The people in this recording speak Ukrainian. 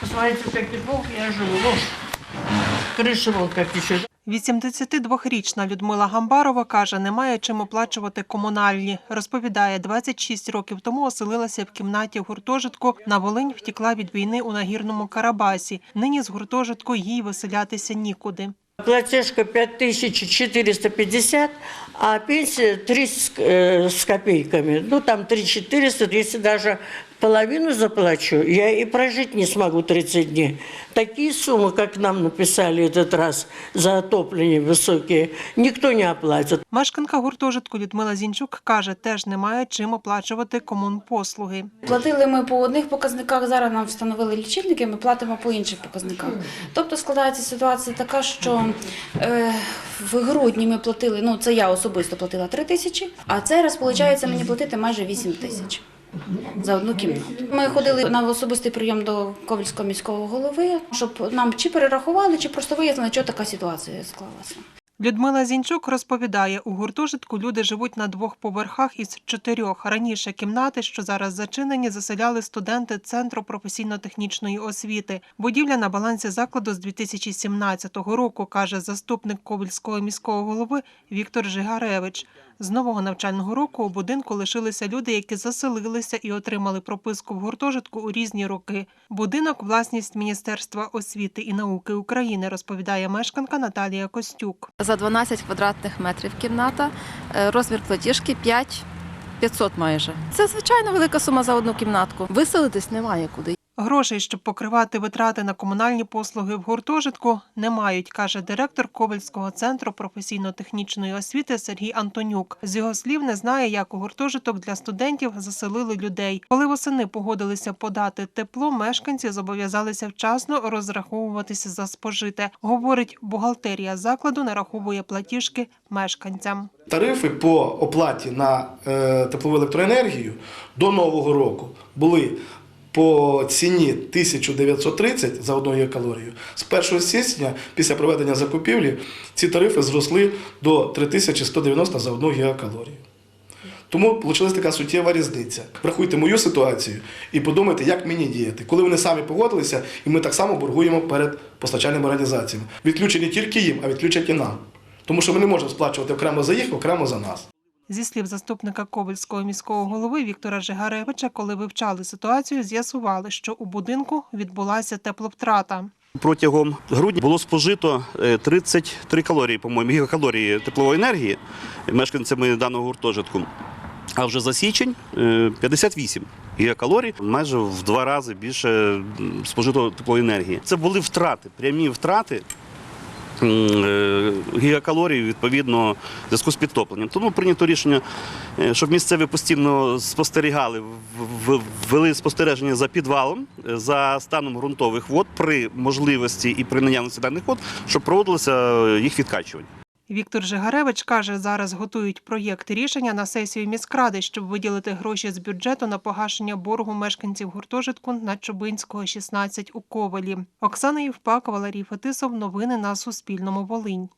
Посмотрите, как плохо я живу. Вон как течет. 82-річна Людмила Гамбарова каже, немає чим оплачувати комунальні. Розповідає, 26 років тому оселилася в кімнаті в гуртожитку. На Волинь втікла від війни у нагірному Карабасі. Нині з гуртожитку їй виселятися нікуди. Платежка 5450, а пенсия 3 с, э, с копейками. Ну, там 3400, если даже половину заплачу, я и прожить не смогу 30 дней. Такие суммы, как нам написали этот раз за отопление высокие, никто не оплатит. Мешканка гуртожитку Людмила Зінчук каже, теж немає чим оплачувати комунпослуги. Платили ми по одних показниках, зараз нам встановили лічильники, ми платимо по інших показниках. Тобто складається ситуація така, що е, в грудні ми платили, ну це я особисто платила 3 тисячі, а цей раз, виходить, мені платити майже 8 тисяч. За одну кімнату. Ми ходили на особистий прийом до Ковальського міського голови, щоб нам чи перерахували, чи просто вияснили, що така ситуація склалася. Людмила Зінчук розповідає, у гуртожитку люди живуть на двох поверхах із чотирьох. Раніше кімнати, що зараз зачинені, заселяли студенти Центру професійно-технічної освіти. Будівля на балансі закладу з 2017 року, каже заступник Ковальського міського голови Віктор Жигаревич. З нового навчального року у будинку лишилися люди, які заселилися і отримали прописку в гуртожитку у різні роки. Будинок власність Міністерства освіти і науки України, розповідає мешканка Наталія Костюк. За 12 квадратних метрів кімната, е, розмір платіжки 5 500 майже. Це звичайно велика сума за одну кімнатку. Виселитись немає куди. Грошей, щоб покривати витрати на комунальні послуги в гуртожитку, не мають, каже директор Ковальського центру професійно-технічної освіти Сергій Антонюк. З його слів, не знає, як у гуртожиток для студентів заселили людей. Коли восени погодилися подати тепло, мешканці зобов'язалися вчасно розраховуватися за спожите. Говорить, бухгалтерія закладу нараховує платіжки мешканцям. Тарифи по оплаті на е, теплову електроенергію до нового року були по ціні 1930 за одну гігакалорію. З 1 січня, після проведення закупівлі, ці тарифи зросли до 3190 за одну гігакалорію. Тому вийшла така суттєва різниця. Врахуйте мою ситуацію і подумайте, як мені діяти. Коли вони самі погодилися, і ми так само боргуємо перед постачальними організаціями. Відключені тільки їм, а відключать і нам. Тому що ми не можемо сплачувати окремо за їх, окремо за нас. Зі слів заступника Ковальського міського голови Віктора Жигаревича, коли вивчали ситуацію, з'ясували, що у будинку відбулася тепловтрата. Протягом грудня було спожито е, 33 калорії, по-моєму, гігакалорії теплової енергії мешканцями даного гуртожитку. А вже за січень е, 58 гігакалорій, майже в два рази більше спожито теплової енергії. Це були втрати, прямі втрати е, гігакалорій відповідно в зв'язку з підтопленням. Тому прийнято рішення, е, щоб місцеві постійно спостерігали, ввели спостереження за підвалом, е, за станом ґрунтових вод при можливості і при наявності даних вод, щоб проводилося е, їх відкачування. Віктор Жигаревич каже, зараз готують проєкт рішення на сесію міськради, щоб виділити гроші з бюджету на погашення боргу мешканців гуртожитку на Чубинського 16 у Ковалі. Оксана Євпак, Валерій Фетисов. Новини на Суспільному. Волинь.